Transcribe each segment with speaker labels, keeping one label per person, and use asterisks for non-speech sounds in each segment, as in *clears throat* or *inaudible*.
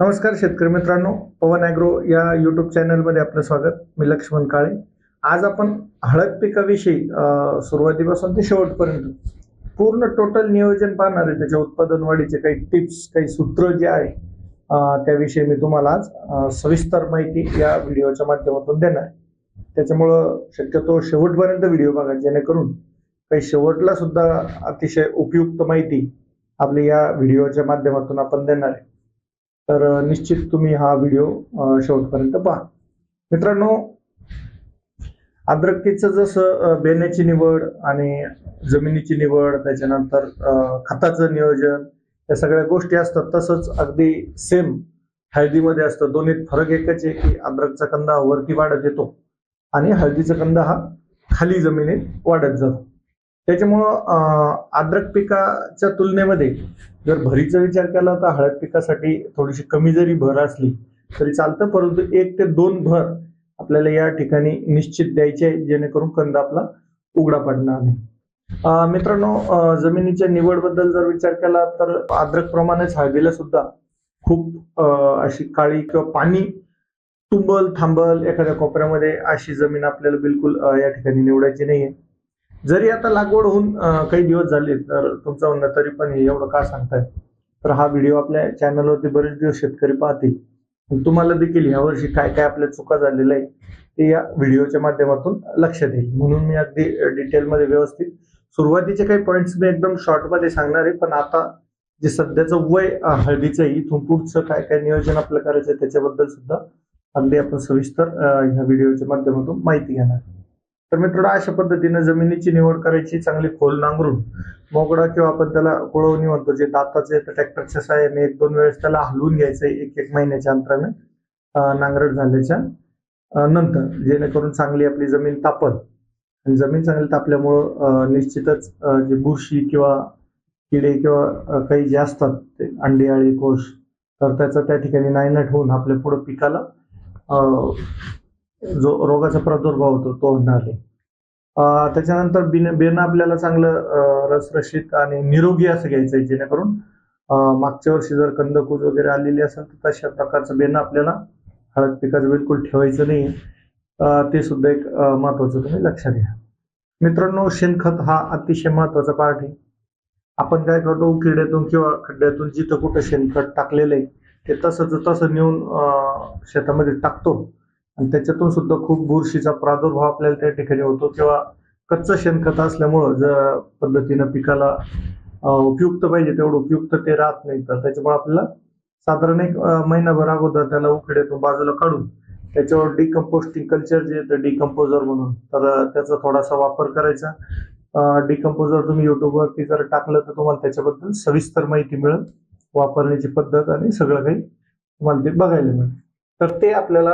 Speaker 1: नमस्कार शेतकरी मित्रांनो पवन ॲग्रो या युट्यूब चॅनलमध्ये आपलं स्वागत. मी लक्ष्मण काळे. आज आपण हळद पिकाविषयी सुरुवातीपासून ते शेवटपर्यंत पूर्ण टोटल नियोजन पाहणार आहे. त्याच्या उत्पादन वाढीचे काही टिप्स काही सूत्र जे आहे त्याविषयी मी तुम्हाला आज सविस्तर माहिती या व्हिडिओच्या माध्यमातून देणार आहे. त्याच्यामुळं शक्यतो शेवटपर्यंत व्हिडिओ बघा जेणेकरून काही शेवटला सुद्धा अतिशय उपयुक्त माहिती आपली या व्हिडिओच्या माध्यमातून आपण देणार आहे. तर निश्चित तुम्ही हा व्हिडिओ शेवटपर्यंत पहा. मित्रांनो अद्रकीचं जसं बेण्याची निवड आणि जमिनीची निवड त्याच्यानंतर खताचं नियोजन या सगळ्या गोष्टी असतात तसंच अगदी सेम हळदीमध्ये असतं. दोन्हीत फरक एकच आहे की अद्रकचा कंदा वरती वाढत येतो आणि हळदीचा कंदा हा खाली जमिनीत वाढत जातो. त्याच्यामुळं आद्रक अद्रक पिकाच्या तुलनेमध्ये जर भरीचा विचार केला तर हळद पिकासाठी थोडीशी कमी जरी भर असली तरी चालतं परंतु एक ते दोन भर आपल्याला या ठिकाणी निश्चित द्यायचे आहे जेणेकरून कंद आपला उघडा पडणार नाही. मित्रांनो जमिनीच्या निवडबद्दल जर विचार केला तर अद्रक प्रमाणेच हळदीला सुद्धा खूप अशी काळी किंवा पाणी तुंबल थांबल एखाद्या कोपऱ्यामध्ये अशी जमीन आपल्याला बिलकुल या ठिकाणी निवडायची नाहीये. जरी आता लागवड होऊन काही दिवस झाले तर तुमचं म्हणणं तरी पण हे एवढं का सांगताय? तर हा व्हिडिओ आपल्या चॅनलवरती बरेच दिवस शेतकरी पाहतील. तुम्हाला देखील यावर्षी काय काय आपल्या चुका झालेल्या आहे ते या व्हिडिओच्या माध्यमातून लक्षात येईल म्हणून मी अगदी डिटेलमध्ये व्यवस्थित सुरुवातीचे काही पॉईंट्स मी एकदम शॉर्टमध्ये सांगणार आहे पण आता जे सध्याचं वय हळदीचं आहे इथून पुढचं काय काय नियोजन आपलं करायचं आहे त्याच्याबद्दल सुद्धा अगदी आपण सविस्तर ह्या व्हिडिओच्या माध्यमातून माहिती घेणार. तर मित्रांनो अशा पद्धतीने जमिनीची निवड करायची चांगली खोल नांगरून मोगडा किंवा आपण त्याला कुळवणी म्हणतो जे दाताचे तर ट्रॅक्टरच्या सहाय्याने एक दोन वेळेस त्याला हलवून घ्यायचं एक एक महिन्याच्या अंतराने नांगरट झाल्याच्यानंतर जेणेकरून चांगली आपली जमीन तापल. आणि जमीन चांगली तापल्यामुळं निश्चितच जे बुरशी किंवा किडे किंवा काही जे असतात ते अंडी आळी कोश तर त्याचा त्या ठिकाणी नायनाट होऊन आपल्या पुढं पिकाला जो रोगाचा प्रादुर्भाव होतो तो होणार. आहे त्याच्यानंतर बिन बेन आपल्याला चांगलं रसरशीत आणि निरोगी असं घ्यायचं आहे जेणेकरून मागच्या वर्षी जर कंदकूज वगैरे आलेली असेल तर तशा प्रकारचं बेन आपल्याला हळद पिकाचं बिलकुल ठेवायचं नाही. ते सुद्धा एक महत्वाचं तुम्ही लक्षात घ्या. मित्रांनो शेणखत हा अतिशय महत्त्वाचा पार्ट आहे. आपण काय करतो किड्यातून किंवा खड्ड्यातून जिथं कुठं शेणखत टाकलेलं आहे ते तसंच तसं नेऊन शेतामध्ये टाकतो. आणि त्याच्यातून सुद्धा खूप बुरशीचा प्रादुर्भाव आपल्याला त्या ठिकाणी होतो किंवा कच्चं शेणखत असल्यामुळं ज्या पद्धतीनं पिकाला उपयुक्त पाहिजे तेवढं उपयुक्त ते राहत नाही. तर त्याच्यामुळे आपल्याला साधारण एक महिनाभर अगोदर त्याला उकड्यातून बाजूला काढून त्याच्यावर डिकम्पोस्टिंग कल्चर जे येतं डिकम्पोजर म्हणून तर त्याचा थोडासा वापर करायचा. डिकम्पोजर तुम्ही युट्यूबवरती जर टाकलं तर तुम्हाला त्याच्याबद्दल सविस्तर माहिती मिळेल. वापरण्याची पद्धत आणि सगळं काही तुम्हाला ते बघायला मिळेल. तर ते आपल्याला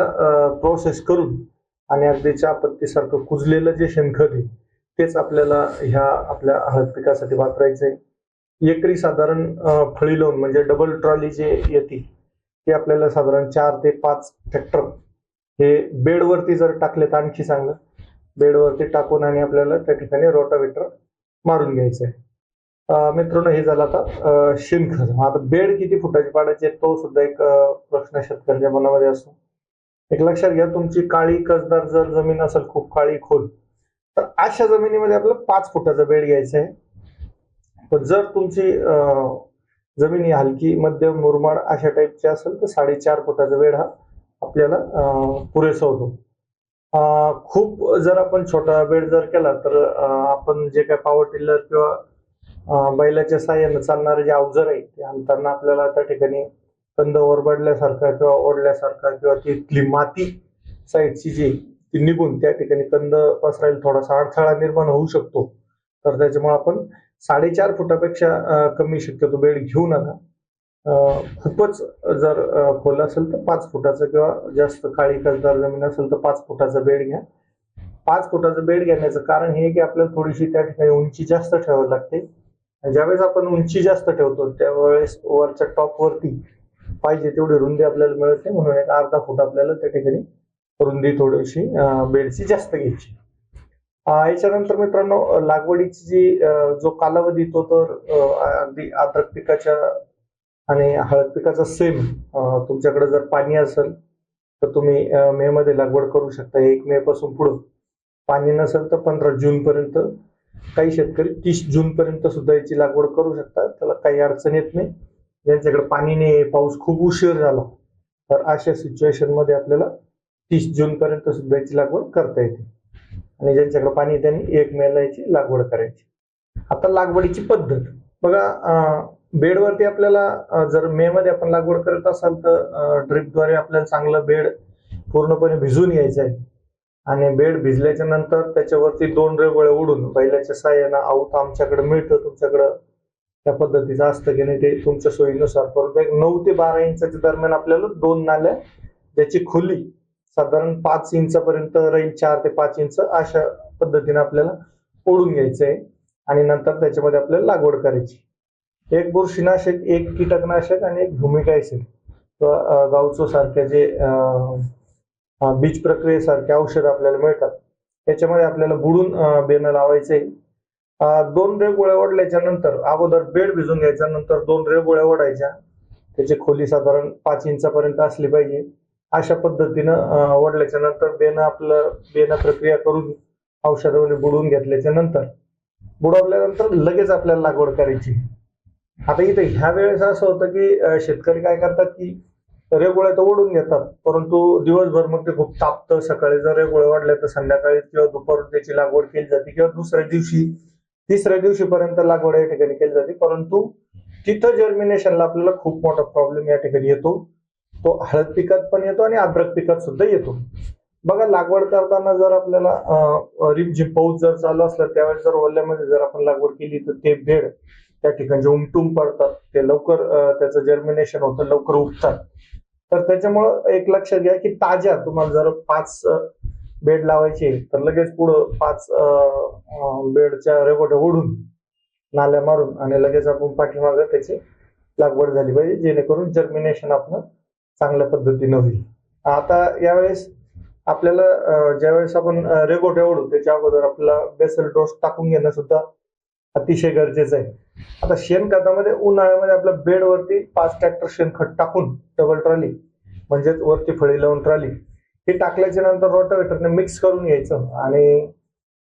Speaker 1: प्रोसेस करून आणि अगदी आपत्तीसारखं कुजलेलं जे शेणखत आहे तेच आपल्याला ह्या आपल्या हळद पिकासाठी वापरायचं आहे एकरी साधारण फळी लावून म्हणजे डबल ट्रॉली जे येते ते आपल्याला साधारण चार ते पाच ट्रॅक्टर हे बेडवरती जर टाकले तर आणखी चांगलं बेडवरती टाकून आणि आपल्याला त्या ठिकाणी रोटावेटर मारून घ्यायचं आहे मित्रांनो हे झालं आता शेणखत. आता बेड किती फुटाची पाडायची तो सुद्धा एक प्रश्न शेतकऱ्याच्या मनामध्ये असतो. एक लक्षात घ्या तुमची काळी कसदार जर जमीन असेल खूप काळी खोल तर अशा जमिनीमध्ये आपल्याला पाच फुटाचा बेड घ्यायचा आहे. पण जर तुमची जमीन ही हलकी मध्यम मुरमाड अशा टाईपची असेल तर साडेचार फुटाचा बेड हा आपल्याला पुरेसा होतो. खूप जर आपण छोटा बेड जर केला तर आपण जे काय पावर टिलर किंवा बैलाच्या साह्यानं चालणारे जे अवजार आहे ते आणताना आपल्याला त्या ठिकाणी कंद ओरबडल्यासारखा किंवा ओढल्यासारखा किंवा तिथली माती साईडची जी ती निघून त्या ठिकाणी कंद पसरायला थोडासा अडथळा निर्माण होऊ शकतो. तर त्याच्यामुळे आपण साडेचार फुटापेक्षा कमी शक्यतो बेड घेऊ नका खूपच जर खोल असेल तर पाच फुटाचं किंवा जास्त काळी कसदार जमीन असेल तर पाच फुटाचा बेड घ्या. पाच फुटाचं बेड घेण्याचं कारण हे की आपल्याला थोडीशी त्या ठिकाणी उंची जास्त ठेवावी लागते. ज्यावेळेस आपण उंची जास्त ठेवतो त्यावेळेस वरच्या टॉप वरती पाहिजे तेवढी रुंदी आपल्याला मिळते. म्हणून एक अर्धा फूट आपल्याला त्या ठिकाणी रुंदी थोडीशी बेडची जास्त घ्यायची. याच्यानंतर मित्रांनो लागवडीची जी जो कालावधी तो तर अगदी अद्रक पिकाच्या आणि हळद पिकाचा सेम तुमच्याकडे जर पाणी असेल तर तुम्ही मे मध्ये लागवड करू शकता. एक मे पासून पुढं. पाणी नसेल तर पंधरा जून पर्यंत काही शेतकरी तीस जून पर्यंत सुद्धा याची लागवड करू शकतात. त्याला काही अडचण येत नाही. ज्यांच्याकडे पाणी नाही पाऊस खूप उशीर झाला. तर अशा सिच्युएशनमध्ये आपल्याला तीस जून पर्यंत सुद्धा याची लागवड करता येते. आणि ज्यांच्याकडे पाणी त्यांनी एक मेला याची लागवड करायची. आता लागवडीची पद्धत. बघा बेडवरती आपल्याला जर मे मध्ये आपण लागवड करत असाल तर ड्रिपद्वारे आपल्याला चांगलं बेड पूर्णपणे भिजून यायचं आहे. आणि बेड भिजल्याच्या नंतर त्याच्यावरती दोन रेगोळे उडून बैलाच्या साह्यानं आऊत आमच्याकडे मिळतं तुमच्याकडं त्या पद्धतीचं असतं की नाही ते तुमच्या सोयीनुसार. परंतु एक नऊ ते बारा इंचाच्या दरम्यान आपल्याला दोन नाल्या ज्याची खोली साधारण पाच इंचापर्यंत राहील चार ते पाच इंच अशा पद्धतीने आपल्याला ओढून घ्यायचं आहे आणि नंतर त्याच्यामध्ये आपल्याला लागवड करायची. एक बुरशीनाशक एक कीटकनाशक आणि एक भूमिका किंवा गावचो सारख्या जे अं, बीज प्रक्रियेसारखे औषध आपल्याला मिळतात. त्याच्यामध्ये आपल्याला बुडून बेणं लावायचे. दोन रेगोळ्या ओढल्याच्या नंतर अगोदर बेड भिजून घ्यायच्या नंतर दोन रेगोळ्या ओढायच्या. त्याची खोली साधारण पाच इंचापर्यंत असली पाहिजे. अशा पद्धतीनं ओढल्याच्या नंतर बेणं आपलं बेणं प्रक्रिया करून औषधामध्ये बुडवून घेतल्याच्या नंतर बुडवल्यानंतर लगेच आपल्याला लागवड करायची. आता इथे ह्या वेळेस असं होतं की शेतकरी काय करतात की रेगोळ्या तर ओढून घेतात परंतु दिवसभर मग ते खूप तापतं. सकाळी जर रेगोळे वाढले तर संध्याकाळी किंवा दुपारून त्याची लागवड केली जाते किंवा दुसऱ्या दिवशी तिसऱ्या दिवशीपर्यंत लागवड या ठिकाणी केली जाते. परंतु तिथं जर्मिनेशनला आपल्याला खूप मोठा प्रॉब्लेम या ठिकाणी येतो. तो हळद पिकात पण येतो आणि अद्रक पिकात सुद्धा येतो. बघा लागवड करताना जर आपल्याला रिमझिम पाऊस जर चालू असला त्यावेळेस जर ओल्यामध्ये जर आपण लागवड केली तर ते बेड त्या ठिकाणी जे उमटून पडतात ते लवकर त्याचं जर्मिनेशन होतं लवकर उठतात तर त्याच्यामुळं एक लक्षात घ्या की ताज्या तुम्हाला जर पाच बेड लावायचे तर लगेच पुढं पाच बेडच्या रेगोट्या ओढून नाल्या मारून आणि लगेच आपण पाठीमागं त्याची लागवड झाली पाहिजे जेणेकरून जर्मिनेशन आपलं चांगल्या पद्धतीनं होईल. आता यावेळेस आपल्याला ज्यावेळेस आपण अं, रेगोट्या ओढू त्याच्या अगोदर आपला बेसल डोस टाकून घेणं सुद्धा अतिशय गरजेचं आहे. आता शेणखतामध्ये उन्हाळ्यामध्ये आपल्या बेडवरती पाच ट्रॅक्टर शेणखत टाकून डबल ट्रॉली म्हणजेच वरती फळी लावून ट्रॉली हे टाकल्याच्या नंतर रोटावेटरने मिक्स करून घ्यायचं आणि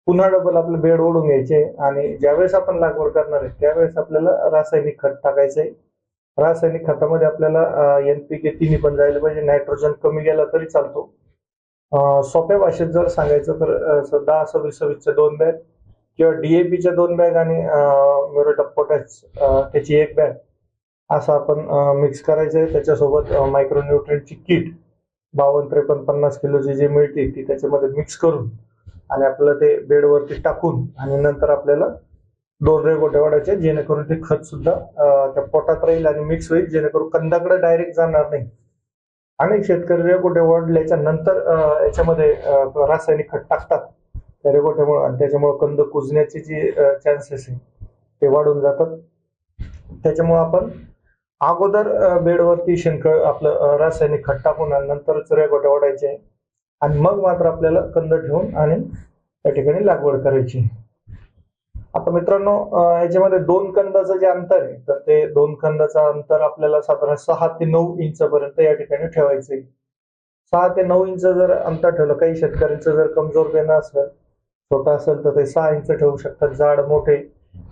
Speaker 1: पुन्हा डबल आपलं बेड ओढून घ्यायचे आणि ज्यावेळेस आपण लागवड करणार आहे त्यावेळेस आपल्याला रासायनिक खत टाकायचं आहे. रासायनिक खतामध्ये आपल्याला एन पी के तिन्ही पण जायला पाहिजे नायट्रोजन कमी गेला तरी चालतो. सोप्या भाषेत जर सांगायचं तर दहा सव्वीस सव्वीसच्या दोन बॅग किंवा डीएपीच्या दोन बॅग आणि म्युरेट ऑफ पोटॅश त्याची एक बॅग असं आपण मिक्स करायचं आहे त्याच्यासोबत मायक्रोन्युट्रियनची किट बावन्न त्रेपन्न पन्नास किलोची जी मिळते ती त्याच्यामध्ये मिक्स करून आणि आपलं ते बेडवरती टाकून आणि नंतर आपल्याला दोन रेगोटे वाढायचे जेणेकरून ते खत सुद्धा त्या पोटात राहील आणि मिक्स होईल जेणेकरून कंदाकडे डायरेक्ट जाणार नाही. अनेक शेतकरी रेगोटे वाढल्याच्या नंतर याच्यामध्ये रासायनिक खत टाकतात. रेगोट्यामुळे आणि त्याच्यामुळे कंद कुजण्याचे जे चान्सेस आहे ते वाढून जातात. त्याच्यामुळे आपण अगोदर बेडवरती शेणखळ आपलं रासायनिक खत टाकून आणि नंतरच रेगोट्या वाढायचे आणि मग मात्र आपल्याला कंद ठेवून आणि त्या ठिकाणी लागवड करायची. आता मित्रांनो याच्यामध्ये दोन कंदाचं जे अंतर आहे तर ते दोन कंदाचं अंतर आपल्याला साधारण सहा ते नऊ इंच पर्यंत या ठिकाणी ठेवायचंय. सहा ते नऊ इंच जर अंतर ठेवलं काही शेतकऱ्यांचं जर कमजोर देणं असलं छोटा असेल तर ते सहा इंच ठेवू शकतात. जाड मोठे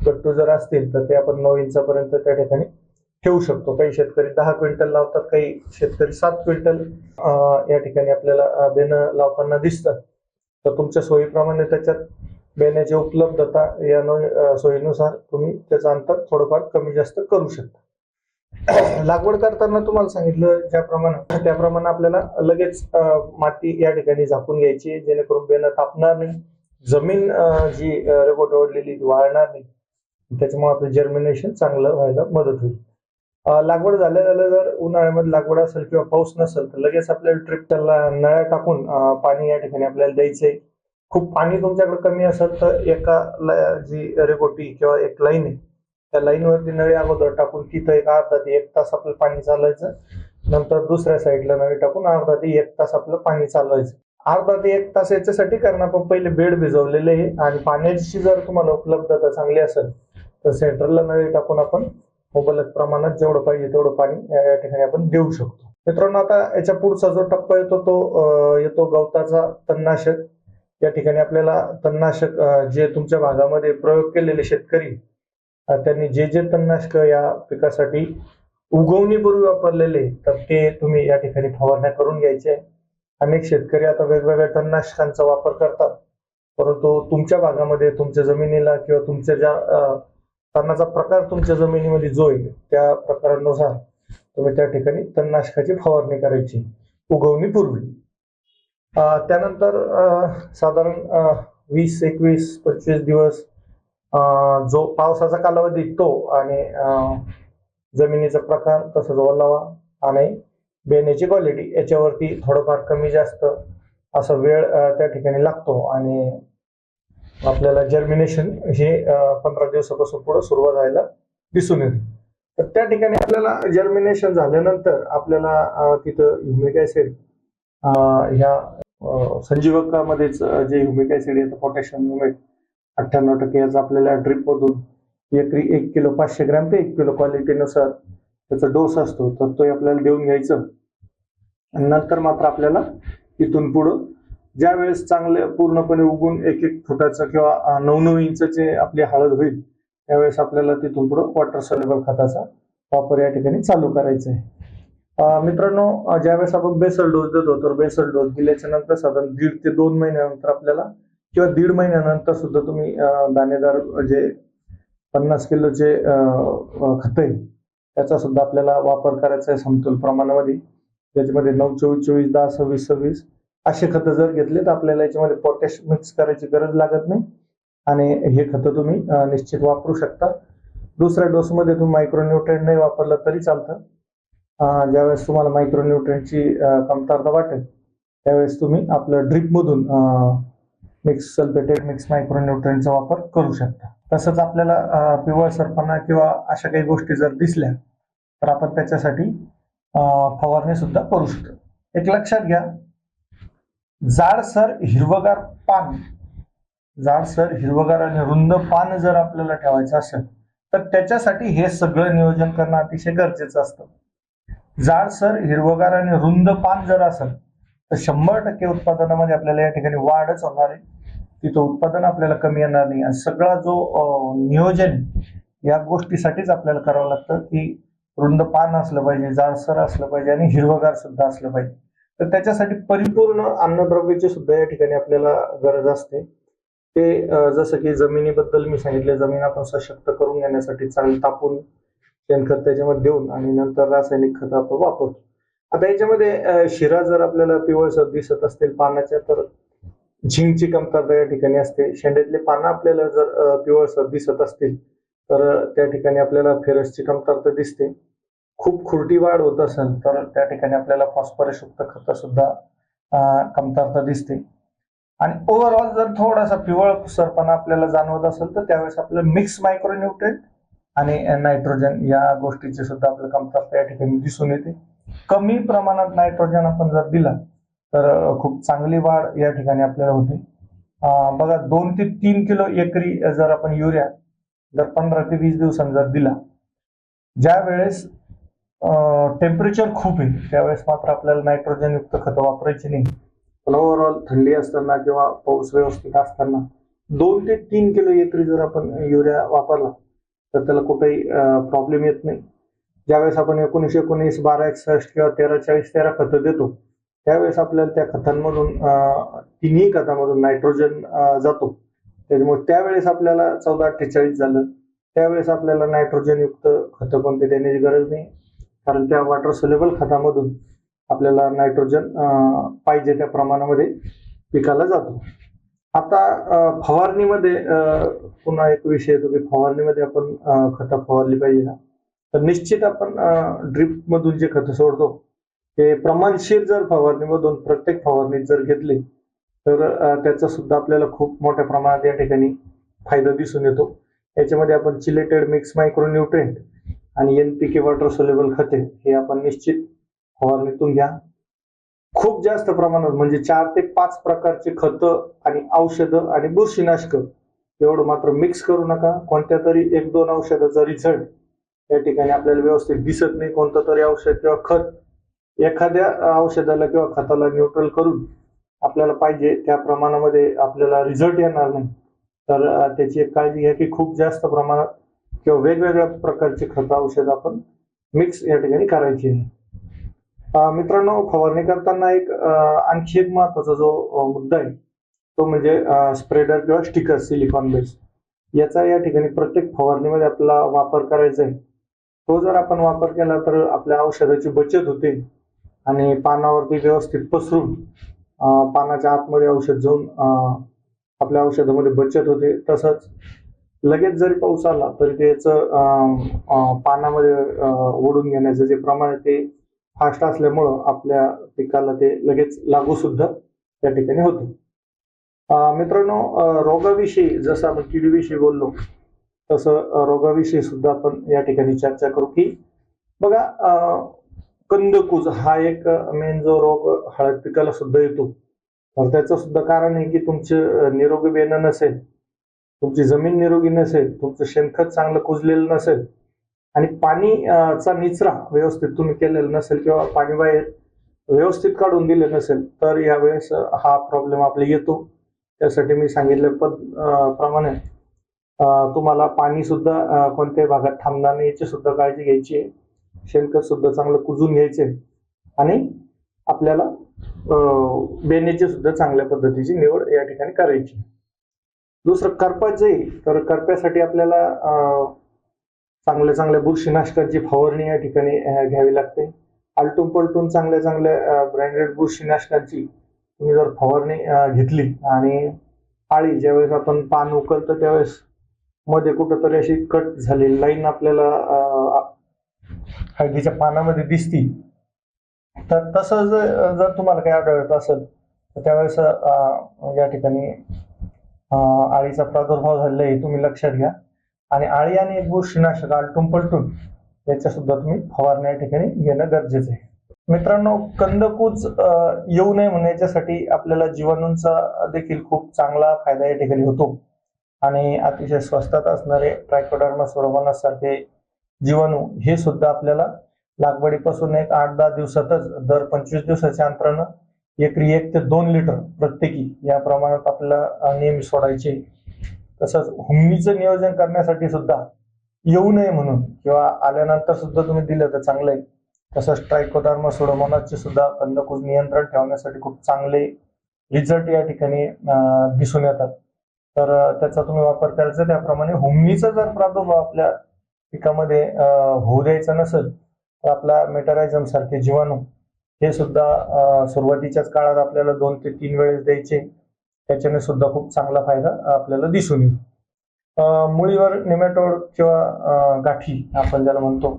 Speaker 1: गट्टू जर असतील तर ते आपण नऊ इंचापर्यंत त्या ठिकाणी ठेवू शकतो. काही शेतकरी दहा क्विंटल लावतात काही शेतकरी सात क्विंटल या ठिकाणी आपल्याला अं, बेनं लावताना दिसतात. तर तुमच्या सोयीप्रमाणे त्याच्यात बेण्याची उपलब्धता या नो- सोयीनुसार तुम्ही त्याचं अंतर थोडंफार कमी जास्त करू शकता. *clears throat* लागवड करताना तुम्हाला सांगितलं ज्याप्रमाणे त्याप्रमाणे आपल्याला लगेच माती या ठिकाणी झाकून घ्यायची जेणेकरून बेनं तापणार नाही. जमीन जी रेगोट ओढलेली वाळणार नाही. त्याच्यामुळे आपलं जर्मिनेशन चांगलं व्हायला मदत होईल. लागवड झाल्या झाल्या जर उन्हाळ्यामध्ये लागवड असेल किंवा पाऊस नसेल तर लगेच आपल्याला ट्रिप त्याला नळ्या टाकून पाणी या ठिकाणी आपल्याला द्यायचंय खूप पाणी तुमच्याकडे कमी असेल तर एका जी रेगोटी किंवा एक लाईन आहे त्या लाईनवरती नळी अगोदर टाकून तिथं एक अर्धा ते एक तास आपलं पाणी चालवायचं नंतर दुसऱ्या साईडला नळी टाकून अर्धा ते एक तास आपलं पाणी चालवायचं. अर्धा ते एक तास याच्यासाठी कारण आपण पहिले बेड भिजवलेले आहे आणि पाण्याची जर तुम्हाला उपलब्धता चांगली असेल तर सेंटरला नळी टाकून आपण मुबलक प्रमाणात जेवढं पाहिजे तेवढं पाणी या ठिकाणी आपण देऊ शकतो. मित्रांनो आता याच्या पुढचा जो टप्पा येतो तो येतो गवताचा तणनाशक. या ठिकाणी आपल्याला तणनाशक जे तुमच्या भागामध्ये प्रयोग केलेले शेतकरी त्यांनी जे जे तणनाशक या पिकासाठी उगवणीपूर्वी वापरलेले तर ते तुम्ही या ठिकाणी फवारण्या करून घ्यायचे. अनेक शेतकरी आता वेगवेगळ्या तणनाशकांचा वापर करतात. परंतु तुमच्या भागामध्ये तुमच्या जमिनीला किंवा तुमच्या ज्या तणाचा प्रकार तुमच्या जमिनीमध्ये जो येईल त्या प्रकारानुसार तुम्ही त्या ठिकाणी तणनाशकाची फवारणी करायची उगवणीपूर्वी त्यानंतर साधारण वीस एकवीस पंचवीस दिवस जो पावसाचा कालावधी तो आणि जमिनीचा प्रकार तसंच ओलावा आणि बेण्याची क्वालिटी याच्यावरती थोडंफार कमी जास्त असा वेळ त्या ठिकाणी लागतो आणि आपल्याला जर्मिनेशन हे पंधरा दिवसापासून पुढे सुरुवात व्हायला दिसून येते. तर त्या ठिकाणी आपल्याला जर्मिनेशन झाल्यानंतर आपल्याला तिथं ह्युमिक ऍसिड ह्या संजीवकामध्येच जे ह्युमिक ऍसिड येतं पोटॅशियम ह्युमिक अठ्ठ्याण्णव टक्के याचा आपल्याला ड्रिपमधून एकरी एक किलो पाचशे ग्रॅम ते एक किलो क्वालिटीनुसार त्याचा डोस असतो तर तो आपल्याला देऊन घ्यायचं. आणि नंतर मात्र आपल्याला इथून पुढं ज्या वेळेस चांगले पूर्णपणे उगून एक एक फुटाचं किंवा नऊ नऊ इंचचे आपली हळद होईल त्यावेळेस आपल्याला तिथून पुढं वॉटर सॉल्युबल खताचा वापर या ठिकाणी चालू करायचा आहे. मित्रांनो ज्यावेळेस आपण बेसल डोस देतो तर बेसल डोस दिल्याच्या नंतर साधारण दीड ते दोन महिन्यानंतर आपल्याला किंवा दीड महिन्यानंतर सुद्धा तुम्ही दाणेदार जे पन्नास किलोचे खत आहे त्याचा सुद्धा आपल्याला वापर करायचा आहे समतोल प्रमाणामध्ये. त्याच्यामध्ये नऊ चोवीस चोवीस दहा सव्वीस सव्वीस असे खतं जर घेतले तर आपल्याला याच्यामध्ये पोटॅश मिक्स करायची गरज लागत नाही. आणि हे खतं तुम्ही निश्चित वापरू शकता. दुसऱ्या डोसमध्ये तुम्ही मायक्रोन्युट्रेंट नाही वापरलं तरी चालतं. ज्यावेळेस तुम्हाला मायक्रोन्युट्रेंटची कमतरता वाटेल त्यावेळेस तुम्ही आपलं ड्रिपमधून मिक्स सल्फेटेड मिक्स मायक्रोन्युट्रेंटचा वापर करू शकता. तसंच आपल्याला पिवळ पिवळसरपणा किंवा अशा काही गोष्टी जर दिसल्या तर आपण त्याच्यासाठी फवारणी सुद्धा करू शकतो. एक लक्षात घ्या जाडसर हिरवगार पान जाडसर हिरवगार आणि रुंद पान जर आपल्याला ठेवायचं असेल तर त्याच्यासाठी हे सगळं नियोजन करणं अतिशय गरजेचं असतं. जाडसर हिरवगार आणि रुंद पान जर असेल तर शंभर टक्के उत्पादनामध्ये आपल्याला या ठिकाणी वाढच होणार आहे. तिथं उत्पादन आपल्याला कमी येणार नाही. आणि सगळा जो नियोजन या गोष्टीसाठीच आपल्याला करावं लागतं की रुंद पान असलं पाहिजे जाडसर असलं पाहिजे आणि हिरवगार सुद्धा असलं पाहिजे. तर त्याच्यासाठी परिपूर्ण अन्नद्रव्याची सुद्धा या ठिकाणी आपल्याला गरज असते. ते जसं की जमिनीबद्दल मी सांगितले जमीन आपण सशक्त करून घेण्यासाठी चांगलं तापून शेणखत त्याच्यामध्ये देऊन आणि नंतर रासायनिक खत आपण वापरतो. आता याच्यामध्ये शिरा जर आपल्याला पिवळसर दिसत असतील पानाच्या तर झिंकची कमतरता या ठिकाणी असते. शेंड्यातले पानं आपल्याला जर पिवळसर दिसत असतील तर त्या ठिकाणी आपल्याला फेरसची कमतरता दिसते. खूप खुरटी वाढ होत असेल तर त्या ठिकाणी आपल्याला फॉस्फरस युक्त खत सुद्धा कमतरता दिसते. आणि ओव्हरऑल जर थोडासा पिवळसरपणा आपल्याला जाणवत असेल तर त्यावेळेस आपल्याला मिक्स मायक्रोन्युट्रेंट आणि नायट्रोजन या गोष्टीची सुद्धा आपल्याला कमतरता या ठिकाणी दिसून येते. कमी प्रमाणात नायट्रोजन आपण जर दिला तर खूप चांगली वाढ या ठिकाणी आपल्याला होते. बघा दोन ते तीन किलो एकरी जर आपण युरिया जर पंधरा ते वीस दिवसांनी जर दिला ज्या वेळेस टेम्परेचर खूप आहे त्यावेळेस मात्र आपल्याला नायट्रोजन युक्त खतं वापरायची नाही. पण ओव्हरऑल थंडी असताना किंवा पाऊस व्यवस्थित असताना दोन ते तीन किलो एकरी जर आपण युरिया वापरला तर त्याला कुठेही प्रॉब्लेम येत नाही. ज्यावेळेस आपण एकोणीसशे एकोणीस बारा एकसष्ट किंवा तेरा चाळीस तेरा खतं देतो त्यावेळेस आपल्याला त्या खतांमधून तिन्ही खतामधून नायट्रोजन जातो. त्याच्यामुळे त्यावेळेस आपल्याला चौदा अठ्ठेचाळीस झालं. त्यावेळेस आपल्याला नायट्रोजन युक्त खतं कोणते देण्याची गरज नाही. कारण त्या वॉटर सोलेबल खतामधून आपल्याला नायट्रोजन पाहिजे त्या प्रमाणामध्ये पिकाला जातो. आता फवारणीमध्ये पुन्हा एक विषय येतो की फवारणीमध्ये आपण खतं फवारली पाहिजे ना. तर निश्चित आपण ड्रिप मधून जे खतं सोडतो ते प्रमाणशीर जर फवारणीमधून प्रत्येक फवारणीत जर घेतली तर त्याचा सुद्धा आपल्याला खूप मोठ्या प्रमाणात या ठिकाणी फायदा दिसून येतो. याच्यामध्ये आपण चिलेटेड मिक्स मायक्रोन्युट्रेंट आणि N P K water soluble खते हे आपण निश्चित फवारणीतून घ्या. खूप जास्त प्रमाणात म्हणजे चार ते पाच प्रकारचे खतं आणि औषधं आणि बुरशीनाशक एवढं मात्र मिक्स करू नका. कोणत्या तरी एक दोन औषधाचा रिझल्ट या ठिकाणी आपल्याला व्यवस्थित दिसत नाही. कोणतं तरी औषध किंवा खत एखाद्या औषधाला किंवा खताला न्यूट्रल करून आपल्याला पाहिजे त्या प्रमाणामध्ये आपल्याला रिझल्ट येणार नाही. तर त्याची एक काळजी घ्या की खूप जास्त प्रमाणात किंवा वेगवेगळ्या प्रकारचे खत औषध आपण मिक्स या ठिकाणी करायची. आहे मित्रांनो फवारणी करताना एक आणखी एक महत्त्वाचा जो मुद्दा आहे तो म्हणजे स्प्रेडर किंवा स्टिकर सिलिकॉन बेस याचा या ठिकाणी प्रत्येक फवारणीमध्ये आपला वापर करायचा आहे. तो जर आपण वापर केला तर आपल्या औषधाची बचत होते. आणि पानावरती व्यवस्थित पसरून पानाच्या आतमध्ये औषध जाऊन अं, आपल्या औषधामध्ये बचत होते. तसंच लगेच जरी पाऊस आला तरी त्याचं अं, पानामध्ये ओढून घेण्याचं जे प्रमाण आहे ते फास्ट असल्यामुळं आपल्या पिकाला ते लगेच लागू सुद्धा त्या ठिकाणी होतं. मित्रांनो रोगाविषयी जसं आपण किडीविषयी बोललो तसं रोगाविषयी सुद्धा आपण या ठिकाणी चर्चा करू की बघा कंदकूज हा एक मेन जो रोग हळद पिकाला सुद्धा येतो. तर त्याचं सुद्धा कारण आहे की तुमचं निरोगी बेणं नसेल तुमची जमीन निरोगी नसेल तुमचं शेणखत चांगलं कुजलेलं नसेल आणि पाणी चा निचरा व्यवस्थित तुम्ही केलेला नसेल किंवा पाणी बाहेर व्यवस्थित काढून दिले नसेल तर यावेळेस हा प्रॉब्लेम आपला येतो. त्यासाठी मी सांगितल्या पद प्रमाणे तुम्हाला पाणी सुद्धा कोणत्याही भागात थांबणार नाही याची सुद्धा काळजी घ्यायची आहे. शेणखत सुद्धा चांगलं कुजून घ्यायचे आणि आपल्याला बेण्याची सुद्धा चांगल्या पद्धतीची निवड या ठिकाणी करायची. दुसरं करपाचं तर करप्यासाठी आपल्याला चांगल्या चांगल्या बुरशीनाशकांची फवारणी या ठिकाणी घ्यावी लागते. आलटून पलटून चांगल्या चांगल्या ब्रँडेड बुरशीनाशकांची तुम्ही जर फवारणी घेतली आणि आळी ज्यावेळेस आपण पान उकलतं त्यावेळेस मध्ये कुठंतरी अशी कट झालेली लाईन आपल्याला हळदीच्या पानामध्ये दिसती. तर तसं जर जर तुम्हाला काही आढळत असेल तर त्यावेळेस या ठिकाणी आळीचा प्रादुर्भाव झालेला आहे हे तुम्ही लक्षात घ्या. आणि आळी आणि एक बुरशीनाशक आलटून पलटून याच्या सुद्धा तुम्ही फवारण्या या ठिकाणी घेणं गरजेचं आहे. मित्रांनो कंदकूज येऊ नये म्हणून याच्यासाठी आपल्याला जीवाणूंचा देखील खूप चांगला फायदा या ठिकाणी होतो. आणि अतिशय स्वस्तात असणारे ट्रायकोडर्मा सोरोमोनास सारखे जीवाणू हे सुद्धा आपल्याला लागवडीपासून एक आठ दहा दिवसातच दर पंचवीस दिवसाच्या अंतरानं एकरी एक ते दोन लिटर प्रत्येकी या प्रमाणात आपल्याला नेहमी सोडायचे. तसंच हुमणीचं नियोजन करण्यासाठी सुद्धा येऊ नये म्हणून किंवा आल्यानंतर सुद्धा तुम्ही दिलं तर चांगलं आहे. तसंच ट्रायकोडर्मा सोडोमोनासचे सुद्धा कंदकूज नियंत्रण ठेवण्यासाठी खूप चांगले रिझल्ट या ठिकाणी दिसून येतात. तर त्याचा तुम्ही वापर करायचा त्याप्रमाणे हुमणीचा जर प्रादुर्भाव आपल्या पिकामध्ये होऊ द्यायचा नसेल तर आपला मेटारायझम सारखे जीवाणू हे सुद्धा सुरुवातीच्याच काळात आपल्याला दोन ते तीन वेळेस द्यायचे. त्याच्याने सुद्धा खूप चांगला फायदा आपल्याला दिसून येईल. अं, मुळीवर निमॅटोड किंवा गाठी आपण ज्याला म्हणतो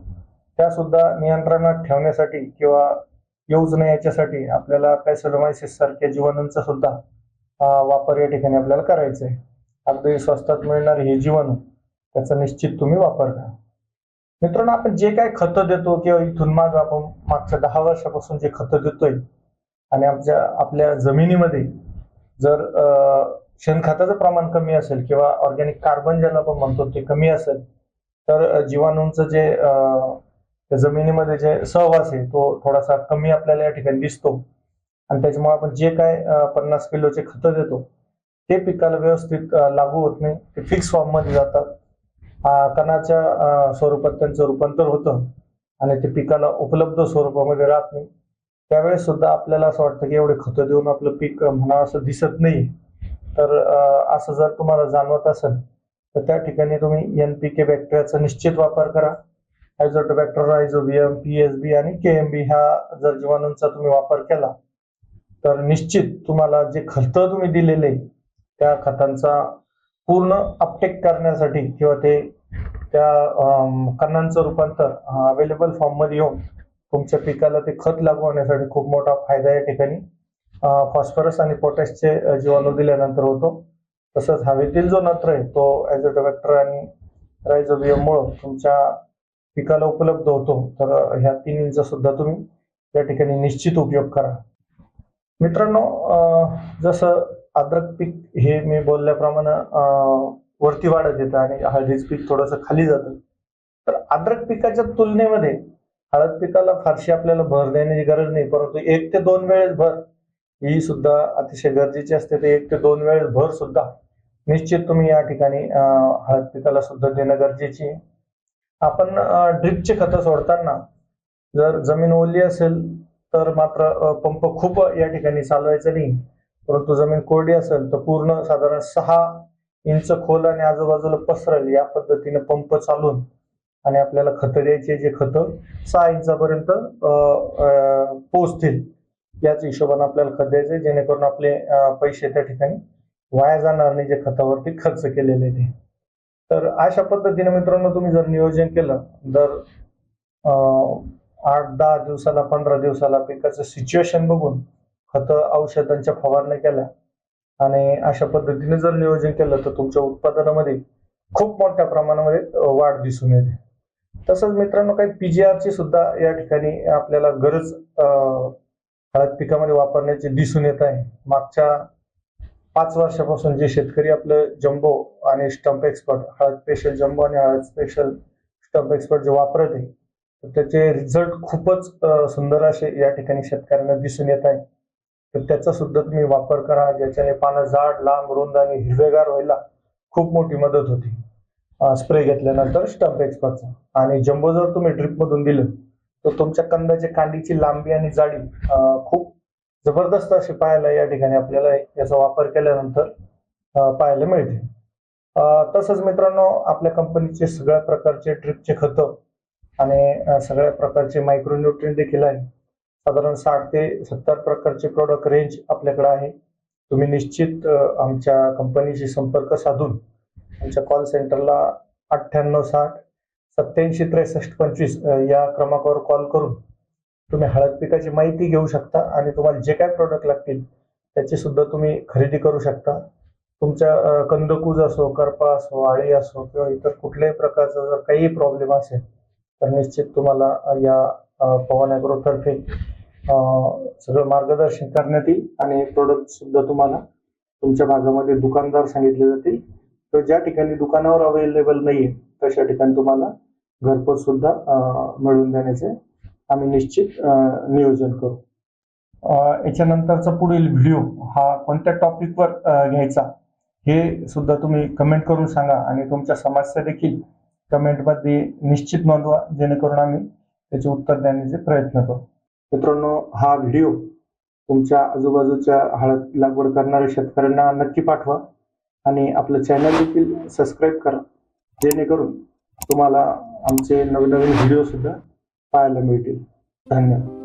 Speaker 1: त्या सुद्धा नियंत्रणात ठेवण्यासाठी किंवा येऊच नाही याच्यासाठी आपल्याला पॅसोलोमायसिस सारख्या जीवाणूंचा सुद्धा वापर या ठिकाणी आपल्याला करायचा आहे. अगदी स्वस्तात मिळणारे हे जीवाणू त्याचा निश्चित तुम्ही वापर करा. मित्रांनो आपण जे काय खतं देतो किंवा इथून माग आपण मागच्या दहा वर्षापासून जे खतं देतोय आणि आमच्या आपल्या जमिनीमध्ये जर शेणखताचं प्रमाण कमी असेल किंवा ऑर्गॅनिक कार्बन ज्याला आपण म्हणतो ते कमी असेल तर जीवाणूंचं जे जमिनीमध्ये जे सहवास आहे तो थोडासा कमी आपल्याला या ठिकाणी दिसतो. आणि त्याच्यामुळे आपण जे काय पन्नास किलोचे खतं देतो ते पिकाला व्यवस्थित लागू होत नाही ते फिक्स फॉर्ममध्ये जातात. कणाच्या स्वरूपात त्यांचं रूपांतर होतं आणि ते पिकाला उपलब्ध स्वरूपामध्ये राहत नाही. त्यावेळेस सुद्धा आपल्याला असं वाटतं की एवढे खतं देऊन आपलं पीक म्हणा असं दिसत नाही. तर असं जर तुम्हाला जाणवत असेल तर त्या ठिकाणी तुम्ही एन पी के बॅक्टेरियाचा निश्चित वापर करा. Azotobacter rhizobium P S B आणि के एम बी ह्या जर जीवाणूंचा तुम्ही वापर केला तर निश्चित तुम्हाला जे खतं तुम्ही दिलेले त्या खतांचा पूर्ण अपटेक करण्यासाठी किंवा ते त्या अं, कणांचं रूपांतर अवेलेबल फॉर्ममध्ये येऊन तुमच्या पिकाला ते खत लागू होण्यासाठी खूप मोठा फायदा या ठिकाणी. फॉस्फरस आणि पोटॅशचे जीवाणू दिल्यानंतर होतो. तसंच हवेतील जो नत्र आहे तो ॲझोटोबॅक्टर आणि रायझोबियममुळं तुमच्या पिकाला उपलब्ध होतो. तर ह्या तिन्हींचा सुद्धा तुम्ही या ठिकाणी निश्चित उपयोग करा. मित्रांनो जसं अद्रक पीक हे मी बोलल्याप्रमाणे वरती वाढत येतं आणि हळदीचं पीक थोडंसं खाली जातं. तर अद्रक पिकाच्या तुलनेमध्ये हळद पिकाला फारशी आपल्याला भर देण्याची गरज नाही परंतु एक ते दोन वेळेस भर ही सुद्धा अतिशय गरजेची असते. ते एक ते दोन वेळेस भर सुद्धा निश्चित तुम्ही या ठिकाणी हळद पिकाला सुद्धा देणं गरजेची आहे. आपण ड्रिपचे खतं सोडताना जर जमीन ओली असेल तर मात्र पंप खूप या ठिकाणी चालवायचा नाही. परंतु जमीन कोरडी असेल तर पूर्ण साधारण सहा इंच खोल आणि आजूबाजूला पसरल या पद्धतीने पंप चालून आणि आपल्याला खतं द्यायचे जे खतं सहा इंचापर्यंत अ, याच हिशोबाने आपल्याला खत द्यायचे जेणेकरून आपले पैसे त्या ठिकाणी वाया जाणार नाही जे खतावरती खर्च केलेले ते. तर अशा पद्धतीने मित्रांनो तुम्ही जर नियोजन केलं दर आठ दहा दिवसाला पंधरा दिवसाला पिकाचं सिच्युएशन बघून खतं औषधांच्या फवारण्या केल्या आणि अशा पद्धतीने जर नियोजन केलं तर तुमच्या उत्पादनामध्ये खूप मोठ्या प्रमाणामध्ये वाढ दिसून येते. तसंच मित्रांनो काही पीजीआरची ची सुद्धा या ठिकाणी आपल्याला गरज हळद पिकामध्ये वापरण्याची दिसून येत आहे. मागच्या पाच वर्षापासून जे शेतकरी आपलं जम्बो आणि स्टंप एक्सपर्ट हळद स्पेशल जम्बो आणि हळद स्पेशल स्टंप एक्सपर्ट जे वापरत आहे त्याचे रिझल्ट खूपच सुंदर असे या ठिकाणी शेतकऱ्यांना दिसून येत आहे. तर त्याचा सुद्धा तुम्ही वापर करा ज्याच्याने पानं जाड लांब रुंद आणि हिरवेगार व्हायला खूप मोठी मदत होती. स्प्रे घेतल्यानंतर स्टंप एक्सपर्टचा आणि जम्बो जर तुम्ही ड्रिपमधून दिलं तर तुमच्या कंदाच्या कांडीची लांबी आणि जाडी खूप जबरदस्त अशी पाहायला या ठिकाणी आपल्याला याचा वापर केल्यानंतर पाहायला मिळते. तसंच मित्रांनो आपल्या कंपनीचे सगळ्या प्रकारचे ट्रिपचे खतं आणि सगळ्या प्रकारचे मायक्रोन्युट्रिएंट देखील आहे. साधारण साठ ते सत्तर प्रकारचे प्रॉडक्ट रेंज आपल्याकडे आहे. तुम्ही निश्चित आमच्या कंपनीशी संपर्क साधून आमच्या कॉल सेंटरला अठ्ठ्याण्णव साठ सत्याऐंशी त्रेसष्ट पंचवीस या क्रमांकावर कॉल करून तुम्ही हळद पिकाची माहिती घेऊ शकता आणि तुम्हाला जे काय प्रोडक्ट लागतील त्याची सुद्धा तुम्ही खरेदी करू शकता. तुमच्या कंदकूज असो करपा असो आळी असो किंवा इतर कुठल्याही प्रकारचा जर काही प्रॉब्लेम असेल तर निश्चित तुम्हाला या पवन अॅग्रोतर्फे सगळं मार्गदर्शन करण्यात येईल आणि प्रोडक्ट सुद्धा तुम्हाला तुमच्या भागामध्ये दुकानदार सांगितले जातील. तर ज्या ठिकाणी दुकानावर अवेलेबल नाहीये तशा ठिकाणी तुम्हाला घरपोच सुद्धा मिळवून देण्याचे आम्ही निश्चित नियोजन करू. याच्यानंतरचा पुढील व्हिडिओ हा कोणत्या टॉपिकवर घ्यायचा हे सुद्धा तुम्ही कमेंट करून सांगा आणि तुमच्या समस्या देखील कमेंटमध्ये निश्चित नोंदवा जेणेकरून आम्ही त्याचे उत्तर देण्याचे प्रयत्न करू. मित्रांनो हा व्हिडिओ तुमच्या आजूबाजूच्या हळद लागवड करणाऱ्या शेतकऱ्यांना नक्की पाठवा आणि आपलं चॅनल देखील सबस्क्राईब करा. जेणेकरून तुम्हाला आमचे नवनवीन व्हिडिओ सुद्धा पाहायला मिळतील. धन्यवाद.